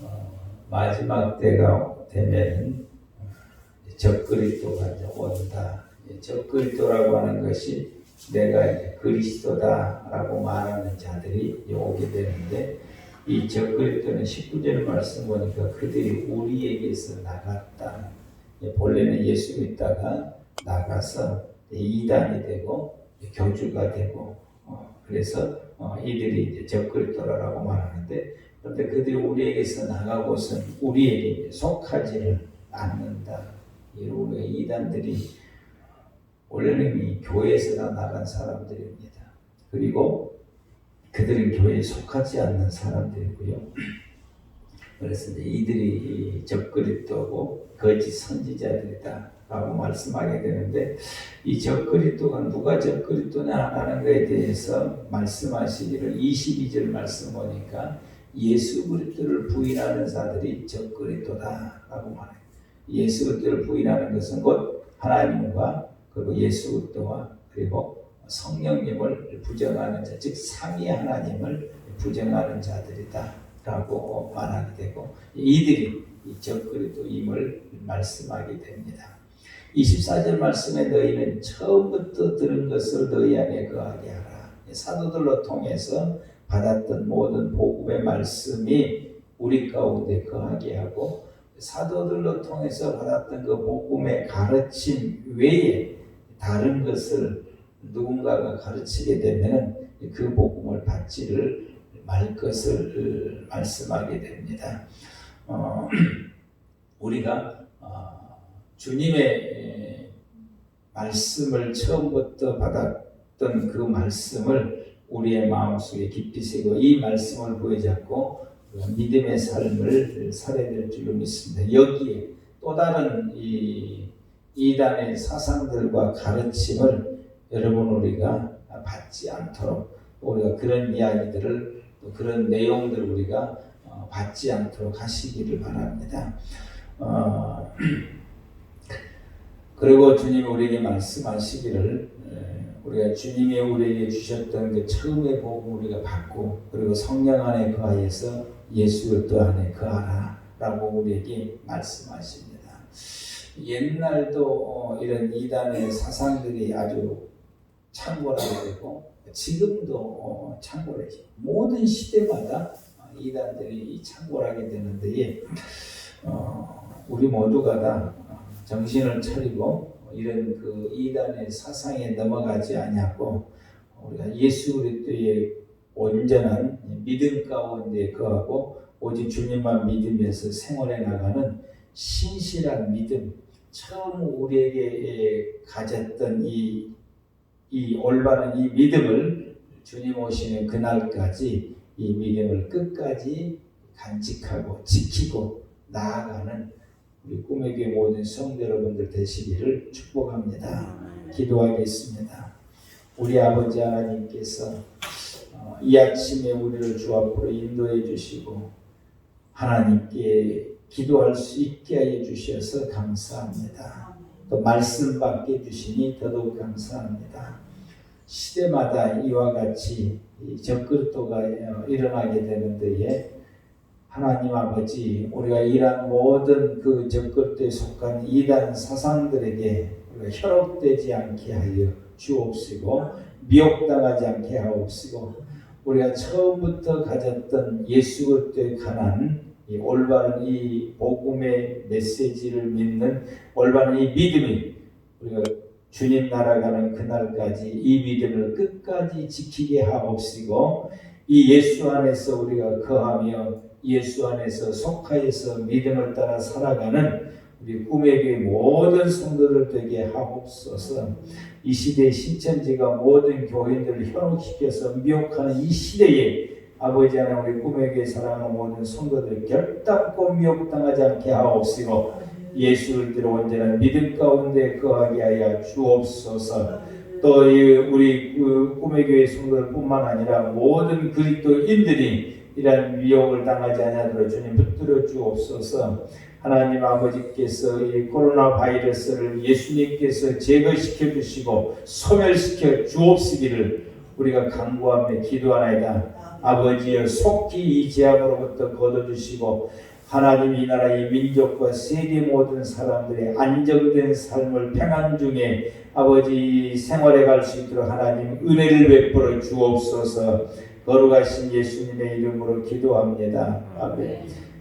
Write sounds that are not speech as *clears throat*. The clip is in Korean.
어, 마지막 때가 되면은 적그리스도가 이제 온다. 이 적그리스도라고 하는 것이 내가 이제 그리스도다라고 말하는 자들이 오게 되는데 이 적그리스도는 19절 말씀 보니까 그들이 우리에게서 나갔다. 예, 본래는 예수 믿다가 나가서 이단이 되고 교주가 되고 어, 그래서 어, 이들이 이제 적그리스도라고 말하는데 그런데 그들이 우리에게서 나가고선 우리에게 속하지를 않는다. 이 우리 이단들이 원래는 이 교회에서 나간 사람들입니다. 그리고 그들은 교회에 속하지 않는 사람들이고요. 그래서 이들이 이 적그리스도고 거짓 선지자들이다 라고 말씀하게 되는데 이 적그리스도가 누가 적그리스도냐라는 것에 대해서 말씀하시기를 22절 말씀 보니까 예수 그리스도를 부인하는 자들이 적그리스도다 라고 말해요. 예수 그리스도를 부인하는 것은 곧 하나님과 그리고 예수 그리스도와 그리고 성령님을 부정하는 자, 즉 삼위 하나님을 부정하는 자들이다 라고 말하게 되고 이들이 이 적그리스도임을 말씀하게 됩니다. 24절 말씀에 너희는 처음부터 들은 것을 너희 안에 거하게 하라. 사도들로 통해서 받았던 모든 복음의 말씀이 우리 가운데 거하게 하고 사도들로 통해서 받았던 그 복음의 가르침 외에 다른 것을 누군가가 가르치게 되면 그 복음을 받지를 말 것을 말씀하게 됩니다. 어, *clears throat* 우리가 어, 주님의 말씀을 처음부터 받았던 그 말씀을 우리의 마음속에 깊이 새고 이 말씀을 부여잡고 믿음의 삶을 살아야 될 줄로 믿습니다. 여기에 또 다른 이 이단의 사상들과 가르침을 여러분 우리가 받지 않도록 우리가 그런 이야기들을 또 그런 내용들을 우리가 어, 받지 않도록 하시기를 바랍니다. 어, *clears throat* 그리고 주님이 우리에게 말씀하시기를 우리가 주님이 우리에게 주셨던 그 처음의 복음 우리가 받고 그리고 성령 안에 거하여서 예수 그리스도 안에 거하라라고 우리에게 말씀하십니다. 옛날도 어, 이런 이단의 사상들이 아주 창궐하게 되고 지금도 어, 창궐해죠. 모든 시대마다 이단들이 창궐하게 되는데 어, 우리 모두가 다 정신을 차리고 이런 그 이단의 사상에 넘어가지 아니하고 우리가 예수 그리스도의 온전한 믿음 가운데 거하고 오직 주님만 믿으면서 생활해 나가는 신실한 믿음 처음 우리에게 가졌던 이, 이 올바른 이 믿음을 주님 오시는 그날까지 이 믿음을 끝까지 간직하고 지키고 나아가는 우리 꿈의 교회 모든 성도 여러분들 되시기를 축복합니다. 기도하겠습니다. 우리 아버지 하나님께서 어, 이 아침에 우리를 주 앞으로 인도해 주시고 하나님께 기도할 수 있게 해 주셔서 감사합니다. 또 말씀 받게 주시니 더더욱 감사합니다. 시대마다 이와 같이 적그리스도가 어, 일어나게 되는 데에 하나님 아버지 우리가 이러한 모든 그 적그리스도에 속한 이단 사상들에게 우리가 현혹되지 않게 하여 주옵시고 미혹당하지 않게 하옵시고 우리가 처음부터 가졌던 예수 그리스도에 관한 이 올바른 이 복음의 메시지를 믿는 올바른 이 믿음이 우리가 주님 날아가는 그날까지 이 믿음을 끝까지 지키게 하옵시고 이 예수 안에서 우리가 거하며 예수 안에서 속하여서 믿음을 따라 살아가는 우리 교회 모든 성도들 되게 하옵소서. 이 시대의 신천지가 모든 교인들을 현혹시켜서 미혹하는 이 시대에 아버지 하나님 우리 교회 사랑하는 모든 성도들 결단코 미혹당하지 않게 하옵시고 예수 그리스도를 온전한 믿음 가운데 거하게 하여 주옵소서. 또 우리 그 꿈의 교회 성도들뿐만 아니라 모든 그리스도인들이 이러한 위협을 당하지 않도록 주님 붙들어 주옵소서. 하나님 아버지께서 이 코로나 바이러스를 예수님께서 제거시켜 주시고 소멸시켜 주옵시기를 우리가 간구하며 기도하나이다. 아버지여 속히 이 재앙으로부터 거둬주시고 하나님 이 나라의 민족과 세계 모든 사람들의 안정된 삶을 평안 중에 아버지 생활해 갈 수 있도록 하나님 은혜를 베풀어 주옵소서 거룩하신 예수님의 이름으로 기도합니다. 아멘.